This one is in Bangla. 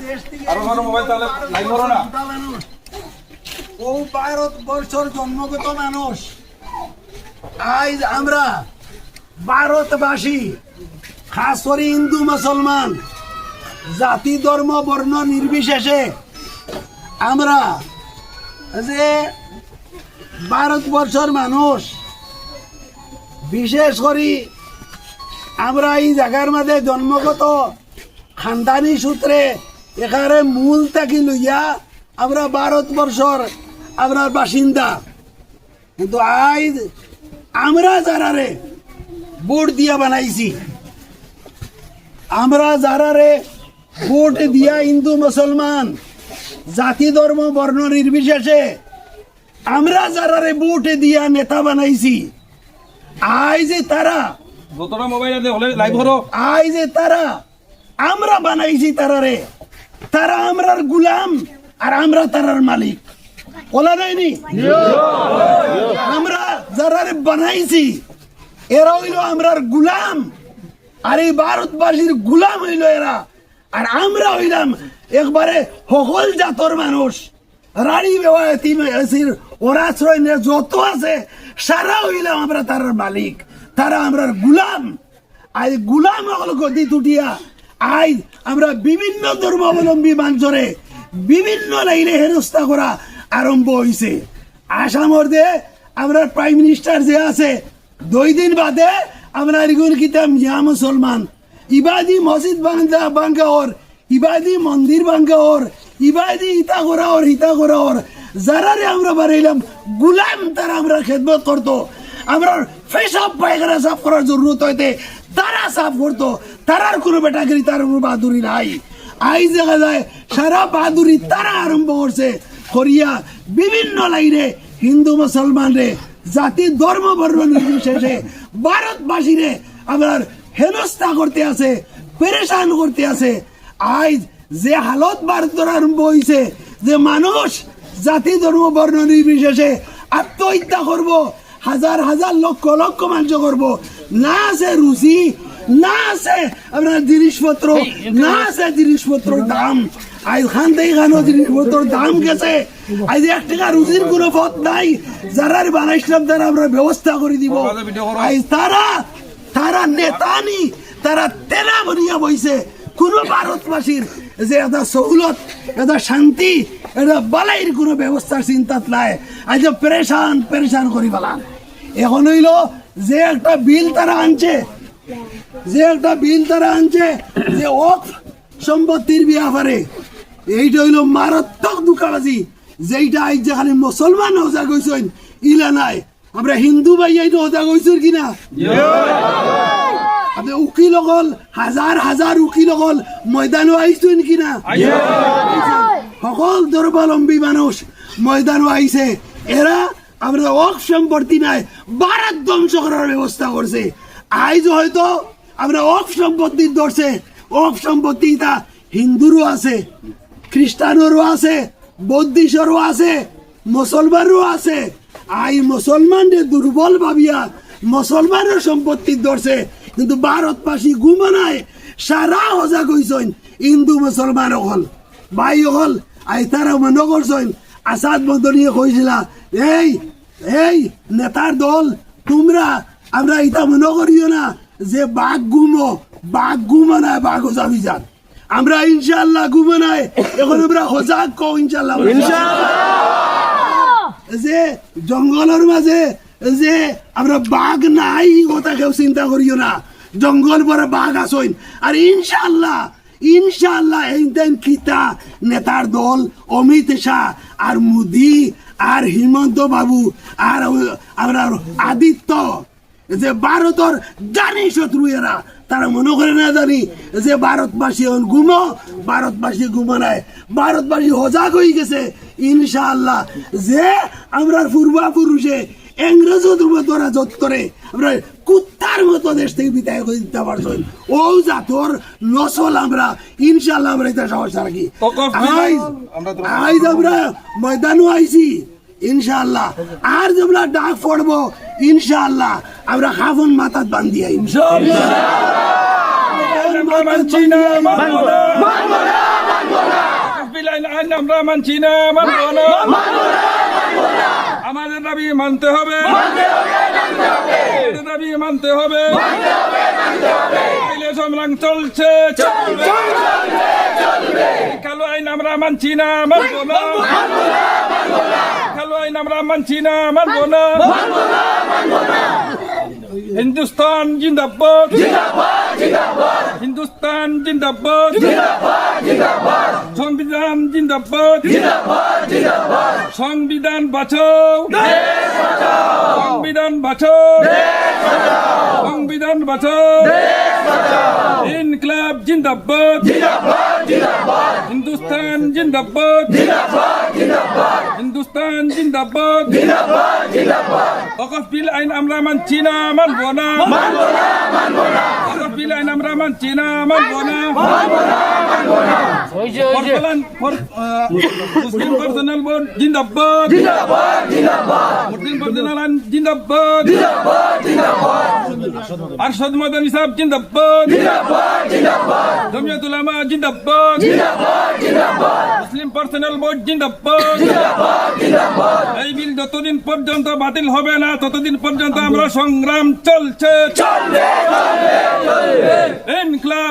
দেশ থেকে ও জন্মগত মানুষ আমরা ভারতবাসী খাস হিন্দু মুসলমান জাতি ধর্ম বর্ণ নির্বিশেষে আমরা যে ভারতবর্ষের মানুষ বিশেষ করে আমরা এই জায়গার মধ্যে জন্মগত খানদানি সূত্রে এখানে মূল থাকি লইয়া আমরা ভারতবর্ষর আমরা বাসিন্দা। কিন্তু আজ আমরা যারারে ভোট দিয়া বানাইছি, আমরা যারারে ভোট দিয়া হিন্দু, মুসলমান, জাতি, ধর্ম, বর্ণ নির্বিশেষে আমরা যারারে ভোট দিয়া নেতা বানাইছি আজ যে তারা। যতটা মোবাইল আছে হলে লাইভ ধরো। আই যে তারা। আমরা বানাইছি তারারে। তারা আমরার গুলাম আর আমরা তারার মালিক। বলা যায়নি? আমরা যারারে বানাইছি এরা হইল আমরার গুলাম। আর এই ভারতবাসীর গুলাম হইল এরা। আর আমরা হইলাম একবারে সকল জাতর মানুষ। রানী বেওয়াতির ওরাশ্রয় নিয়ে যত আছে সারা হইলাম আমরা তারার মালিক, তারা আমরার গুলাম। আজ গুলাম গতি তুটিয়া আজ আমরা বিভিন্ন ধর্মাবলম্বী মানুষরে বিভিন্ন লাইনে হেনস্থা করা আরম্ভ হয়েছে আসামর দে আমরা প্রাইম মিনিস্টার যে আছে, দুই দিন বাদে আমরা এগুন কিতাম ইয়া মুসলমান। ইবাদি মসজিদ বাঙ্গা বাঙ্গা ওর ইবাদি মন্দির বাঙ্গা ওর ইবাদি ইতা করা ওর ইতা করা ওর যারারে আমরা বাড়াইলাম গুলাম তারা আমরা খেদমত করতো আমরা পেশাব পায়খানা সাফ করার জরুরত হইতে তারা সাফ করতো তারার কোনো বেটাগিরি তার কোনো বাহাদুরি নাই আই দেখা যায় সারা বাহাদুরি তারা আরম্ভ করছে করিয়া বিভিন্ন লাইনে হিন্দু মুসলমান রে জাতি ধর্ম বর্ণ নির্বিশেষে ভারতবাসীরে আমার হেনস্থা করতে আছে পেরেশান করতে আছে আজ যে হালত ভারতের আরম্ভ হয়েছে যে মানুষ জাতি ধর্ম বর্ণ নির্বিশেষে আত্মহত্যা করব হাজার হাজার লক্ষ লক্ষ মানুষ করব। না আছে রুচি না আছে আপনার জিনিসপত্র না আছে জিনিসপত্র দাম। আজ খান থেকে খানো জিনিসপত্র দাম গেছে। আজ এক টাকা রুচির কোনো পথ নাই। যারা বানাইছিলাম তারা আমরা ব্যবস্থা করে দিব। আজ তারা তারা নেতানি তারা তেলা বনিয়া বইছে। কোনো ভারতবাসীর যে এটা সহুলত এটা শান্তি এটা বালাইর কোনো ব্যবস্থার চিন্তাত নাই। আজ পেরেশান পেরেশান করি বলা এখন হইল যে একটা বিল তারা আনছে যে একটা বিল তারা আনছে যে অফ সম্পত্তির ব্যাপারে এইটা হইল মারাত্মক দুকাবাজি যেইটা আজ যেখানে মুসলমান হজা গইছেন ইলা নাই। আমরা হিন্দু ভাই এইটা হজা গইছেন কিনা আপনি উকিল অকল হাজার হাজার উকিল অকল ময়দানও আইছেন কিনা সকল ধর্মাবলম্বী মানুষ ময়দানও আইছে। এরা আমরা অক সম্পত্তি নাই ভারত ধ্বংস করার ব্যবস্থা করছে। আইজ হয়তো আমরা অক সম্পত্তি ধরছে, অক সম্পত্তি তা হিন্দুরও আছে, খ্রিস্টানেরও আছে বৌদ্ধিসরও আছে মুসলমানও আছে। আই মুসলমানদের দুর্বল ভাবিয়া মুসলমানের সম্পত্তি ধরছে, কিন্তু ভারতবাসী ঘুমানায় সারা হজা কইছেন হিন্দু মুসলমান হল ভাই হল আই তারা মনে করছেন আসাদ মদনীয় কইছিলা এই এই নেতার দল তোমরা আমরা এটা মনে করিও না যে বাঘ ঘুমো বাঘ ঘুমো না বাঘ হোজাবি যান আমরা ইনশাল্লাহ ঘুমো নাই এখন আমরা হোজাক কো ইনশাল্লাহ যে জঙ্গলের মাঝে যে আমরা বাঘ নাই কথা কেউ চিন্তা করিও না। জঙ্গল পরে বাঘ আসইন। আর ইনশাল্লাহ ইনশাল্লাহ এইদিন খিতা নেতার দল, অমিত শাহ, আর মোদি, আর হিমন্ত বাবু, আর আদিত্য, যে ভারতর জানি শত্রু এরা। তারা মনে করে না জানি যে ভারতবাসী এখন ঘুমো ভারতবাসী ঘুমো নাই। ভারতবাসী হজাগ হয়ে গেছে ইনশাআল্লাহ। যে আমরা পূর্বাপুরুষে ইংরেজ ধরা যত করে আমরা কুত্তার মতো দেশ থেকে বিদায় করে দিতে পারছেন ও জাতর নসল আমরা ইনশাআল্লাহ আমরা এটা সাহস রাখি। আইজ আমরা আমরা ময়দানও আইছি ইনশাআল্লাহ। আর যেগুলা ডাক পড়ব ইনশাআল্লাহ। আমরা হাফন মাথাত বান্ধি আমরা মানছি না মানবো না না মানবো না আমাদের দাবি মানতে হবে। আমাদের দাবি মানতে হবে। চলছে কালো আইন আমরা মানছি না, মানবো না। কালো আইন আমরা মানছি না, মানবো না। হিন্দুস্তান জিন্দাবাদ হিন্দুস্তান জিন্দাবাদ সংবিধান জিন্দাবাদ সংবিধান বাঁচাও সংবিধান বাঁচাও সংবিধান বাঁচাও ইনকলাব জিন্দাবাদ হিন্দুস্তান জিন্দাবাদ হিন্দুস্তান জিন্দাবাদ অকস বিল আইন আমরা মানছি না মানবো না বিল আইন আমরা মানছি না মানবো না মুসলিম পার্সোনাল বোর্ড জিন্দাবাদ মুসলিম পার্সোনাল আইন জিন্দাবাদ আরশদ মদন সাহেব জিন্দাবাদ জমিয়তুল আমা জিন্দাবাদ পার্সোনাল বোর্ড জিন্দাবাদ। এই বিল যতদিন পর্যন্ত বাতিল হবে না ততদিন পর্যন্ত আমরা সংগ্রাম চলছে। ইনকলাব